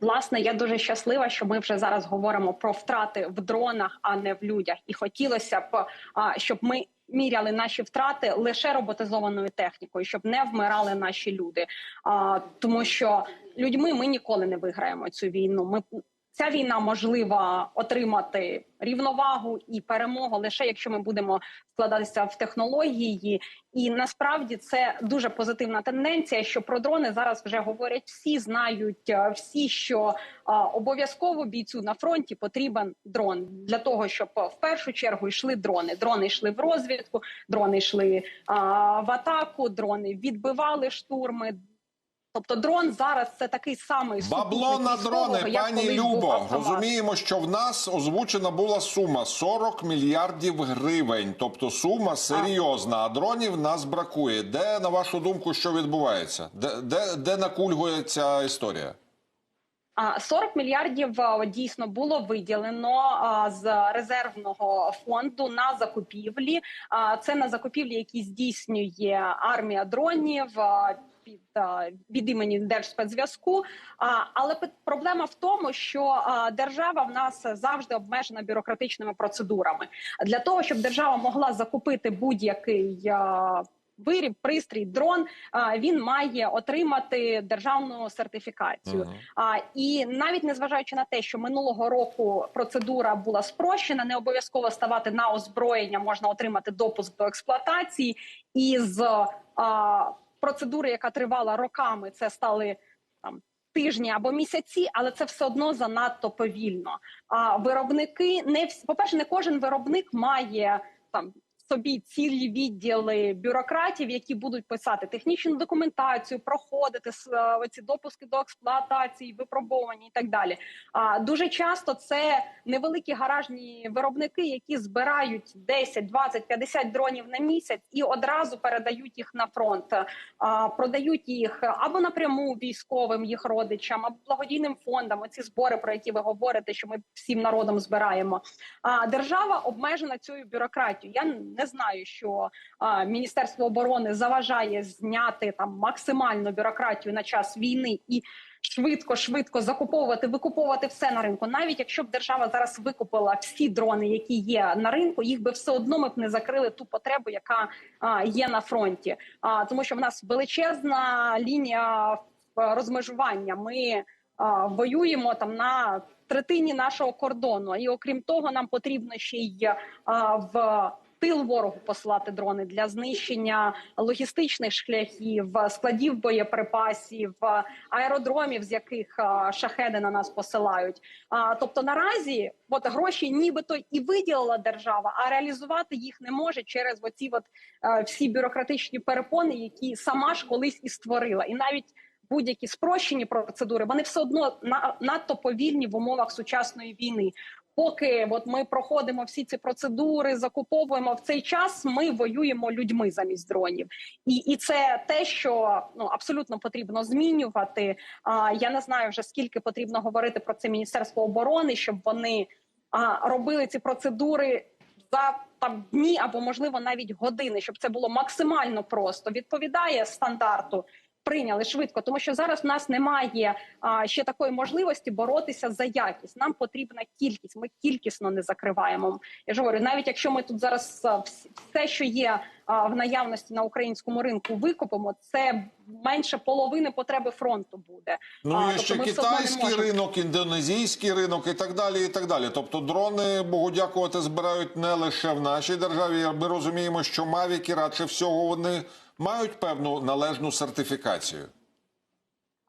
Власне, я дуже щаслива, що ми вже зараз говоримо про втрати в дронах, а не в людях. І хотілося б, щоб ми міряли наші втрати лише роботизованою технікою, щоб не вмирали наші люди. А, тому що людьми ми ніколи не виграємо цю війну. Ми Ця війна можлива отримати рівновагу і перемогу лише якщо ми будемо вкладатися в технології, і насправді це дуже позитивна тенденція. Що про дрони зараз вже говорять всі, знають е, всі, що а, обов'язково бійцю на фронті потрібен дрон для того, щоб е, в першу чергу йшли дрони. Дрони йшли в розвідку, дрони йшли а, в атаку, дрони відбивали штурми. Тобто дрон зараз це такий самий Бабло на дрони, як пані Любо. Розуміємо, що в нас озвучена була сума 40 мільярдів гривень. Тобто сума серйозна. А дронів нас бракує. Де на вашу думку, що відбувається? Де де, де накульгує ця історія? А 40 мільярдів дійсно було виділено з резервного фонду на закупівлі. Це на закупівлі, які здійснює армія дронів. А, від імені Держспецзв'язку, але проблема в тому, що держава в нас завжди обмежена бюрократичними процедурами. Для того щоб держава могла закупити будь-який виріб, пристрій, дрон, він має отримати державну сертифікацію. Мгм. А і навіть незважаючи на те, що минулого року процедура була спрощена, не обов'язково ставати на озброєння, можна отримати допуск до експлуатації. І з а, процедури, яка тривала роками, це стали там. Тижні або місяці, але це все одно занадто повільно. А виробники не всі, по-перше, не кожен виробник має там собі цілі відділи бюрократів, які будуть писати технічну документацію, проходити е, допуски до експлуатації, випробовані і так далі. А дуже часто це невеликі гаражні виробники, які збирають 10, 20, 50 дронів на місяць і одразу передають їх на фронт, а, продають їх або напряму військовим їх родичам, або благодійним фондам. Оці збори, про які ви говорите, що ми всім народом збираємо. А держава обмежена цією бюрократією. Я не знаю, що а, Міністерство оборони заважає зняти там максимальну бюрократію на час війни і швидко, швидко закуповувати, викуповувати все на ринку. Навіть якщо б держава зараз викупила всі дрони, які є на ринку, їх би все одно ми б не закрили ту потребу, яка а, є на фронті. А тому, що в нас величезна лінія е, розмежування. Ми а, воюємо там на третині нашого кордону. І окрім того, нам потрібно ще й а, в тил ворогу послати дрони для знищення логістичних шляхів, складів боєприпасів, аеродромів, з яких шахеди на нас посилають. Тобто наразі от гроші, нібито і виділила держава, а реалізувати їх не може через оці от е, всі бюрократичні перепони, які сама ж колись і створила, і навіть будь-які спрощені процедури, вони все одно на, надто повільні в умовах сучасної війни. Поки от ми проходимо всі ці процедури, закуповуємо в цей час. Ми воюємо людьми замість дронів, і, і це те, що ну абсолютно потрібно змінювати. А я не знаю вже скільки потрібно говорити про це міністерство оборони, щоб вони а, робили ці процедури за там дні або можливо навіть години, щоб це було максимально просто. Відповідає стандарту. Прийняли швидко, тому що зараз в нас немає а, ще такої можливості боротися за якість. Нам потрібна кількість. Ми кількісно не закриваємо. Я ж говорю, навіть якщо ми тут зараз все, що є а, в наявності на українському ринку, викупимо, це менше половини потреби фронту буде. Ну А, є тобто ще не китайський ринок, індонезійський ринок і так далі. І так далі. Тобто, дрони, Богу дякувати, збирають не лише в нашій державі. Ми розуміємо, що мавіки радше всього вони мають певну належну сертифікацію.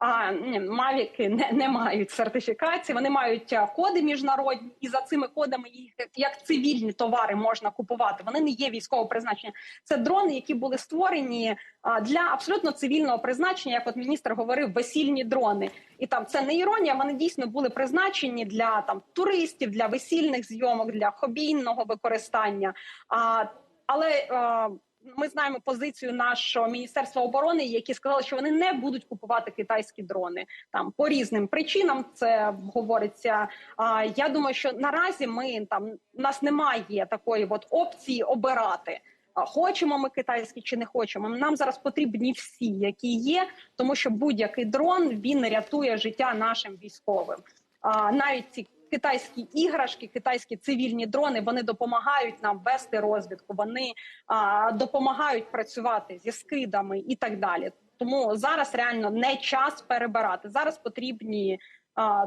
А мавіки не, не мають сертифікації. Вони мають коди міжнародні, і за цими кодами їх як цивільні товари можна купувати. Вони не є військового призначення. Це дрони, які були створені а, для абсолютно цивільного призначення. Як от міністр говорив, весільні дрони, і там це не іронія. Вони дійсно були призначені для там туристів, для весільних зйомок, для хобійного використання. А, але а, ми знаємо позицію нашого міністерства оборони, які сказали, що вони не будуть купувати китайські дрони там по різним причинам. Це говориться. А я думаю, що наразі ми там у нас немає такої от опції обирати. хочемо ми китайські чи не хочемо. Нам зараз потрібні всі, які є, тому що будь-який дрон він рятує життя нашим військовим. А, навіть ці китайські іграшки, китайські цивільні дрони вони допомагають нам вести розвідку. Вони а, допомагають працювати зі скидами і так далі. Тому зараз реально не час перебирати. Зараз потрібні а,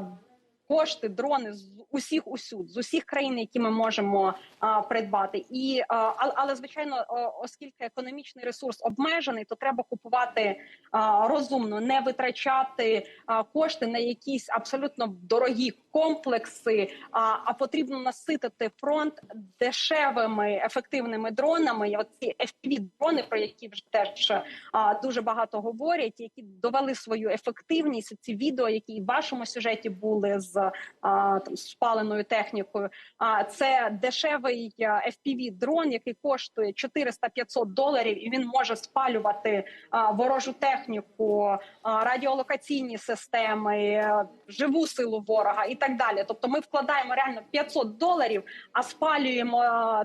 кошти, дрони з усіх усюд, з усіх країн, які ми можемо а, придбати. І а, але, звичайно, оскільки економічний ресурс обмежений, то треба купувати а, розумно, не витрачати а, кошти на якісь абсолютно дорогі комплекси. А, а потрібно наситити фронт дешевими ефективними дронами. І Оці fpv дрони, про які вже теж а, дуже багато говорять, які довели свою ефективність. Ці відео, які в вашому сюжеті були з а, там спаленою технікою. А це дешевий fpv дрон, який коштує 400-500 доларів, і він може спалювати ворожу техніку, радіолокаційні системи, живу силу ворога і так далі. Тобто, ми вкладаємо реально 500 доларів, а спалюємо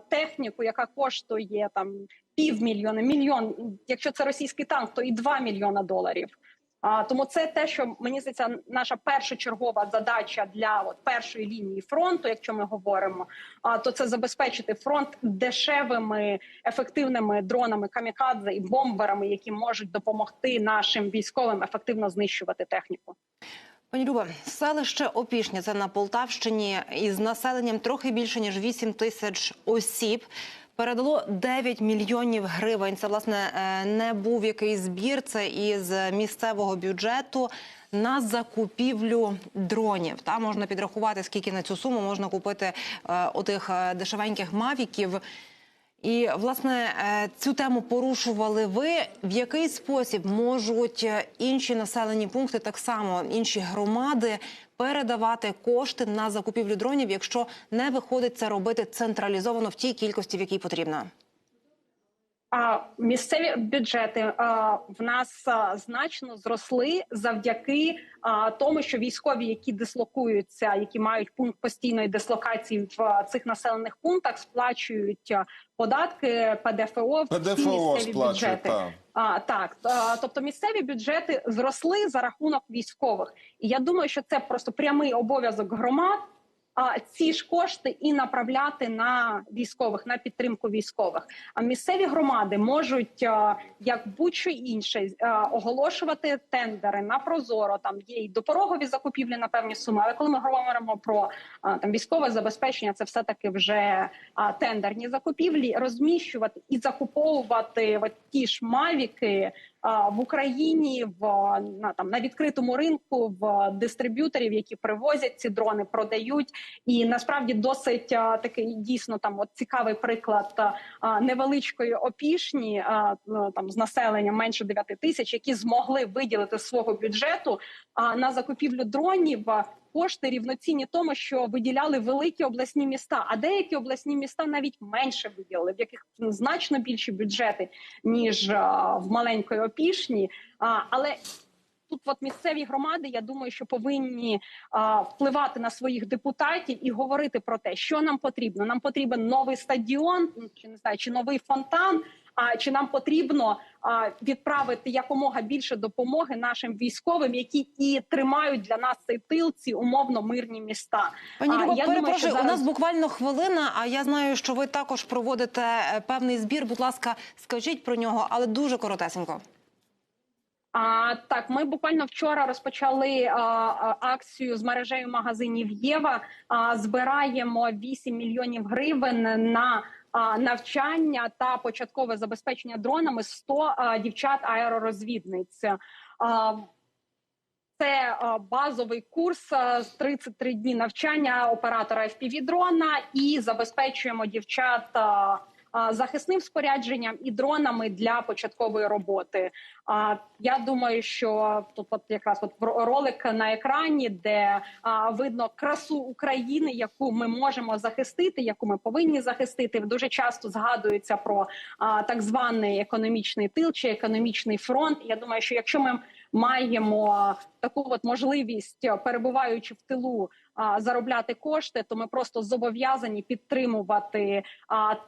техніку, яка коштує там півмільйона, мільйон. Якщо це російський танк, то і 2 мільйона доларів. А тому це те, що мені здається, наша першочергова задача для от, першої лінії фронту, якщо ми говоримо, а то це забезпечити фронт дешевими ефективними дронами камікадзе і бомберами, які можуть допомогти нашим військовим ефективно знищувати техніку. Пані Люба, селище Опішня, це на Полтавщині, із населенням трохи більше ніж 8 тисяч осіб. Передало 9 мільйонів гривень. Це власне е, не був якийсь збір. Це із місцевого бюджету на закупівлю дронів. Та можна підрахувати, скільки на цю суму можна купити е, отих е, дешевеньких мавіків. І власне е, цю тему порушували ви. В який спосіб можуть е, інші населені пункти, так само інші громади, передавати кошти на закупівлю дронів, якщо не виходить це робити централізовано в тій кількості, в якій потрібно? А місцеві бюджети а, в нас а, значно зросли завдяки а, тому, що військові, які дислокуються, які мають пункт постійної дислокації в а, цих населених пунктах, сплачують а, податки ПДФО в ПДФО місцеві сплачує, бюджети. А, так, тобто місцеві бюджети зросли за рахунок військових, і я думаю, що це просто прямий обов'язок громад. Ці ж кошти і направляти на військових на підтримку військових. А місцеві громади можуть як будь-що інше оголошувати тендери на прозоро. Там є й допорогові закупівлі на певні суми. Але коли ми говоримо про там військове забезпечення, це все таки вже тендерні закупівлі, розміщувати і закуповувати от ті ж мавіки. В Україні в на там на відкритому ринку в дистриб'юторів, які привозять ці дрони, продають, і насправді досить а, такий дійсно там от цікавий приклад а, невеличкої опішні а, ну, там з населенням менше 9 тисяч, які змогли виділити свого бюджету а, на закупівлю дронів. Кошти рівноцінні тому, що виділяли великі обласні міста, а деякі обласні міста навіть менше виділили, в яких значно більші бюджети ніж а, в маленької опішні. А, але тут, от місцеві громади, я думаю, що повинні а, впливати на своїх депутатів і говорити про те, що нам потрібно. Нам потрібен новий стадіон, ну, чи не знаю, чи новий фонтан. А чи нам потрібно а, відправити якомога більше допомоги нашим військовим, які і тримають для нас цей тил, ці умовно мирні міста? Пані Люба, я перепрошую, думаю, що у нас буквально хвилина. А я знаю, що ви також проводите е, певний збір. Будь ласка, скажіть про нього, але дуже коротесенько. А так, ми буквально вчора розпочали а, а, акцію з мережею магазинів Єва. А, збираємо 8 мільйонів гривень на а, навчання та початкове забезпечення дронами 100 а, дівчат аеророзвідниць. А, це базовий курс з 33 дні навчання оператора FPV дрона і забезпечуємо дівчат захисним спорядженням і дронами для початкової роботи. А я думаю, що тут от якраз от ро- ролик на екрані, де видно красу України, яку ми можемо захистити, яку ми повинні захистити. Дуже часто згадується про так званий економічний тил чи економічний фронт. Я думаю, що якщо ми маємо таку от можливість, е, перебуваючи в тилу, заробляти кошти, то ми просто зобов'язані підтримувати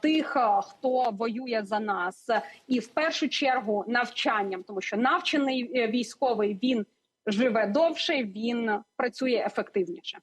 тих, хто воює за нас, і в першу чергу навчанням, тому що навчений е, військовий він живе довше, він працює ефективніше.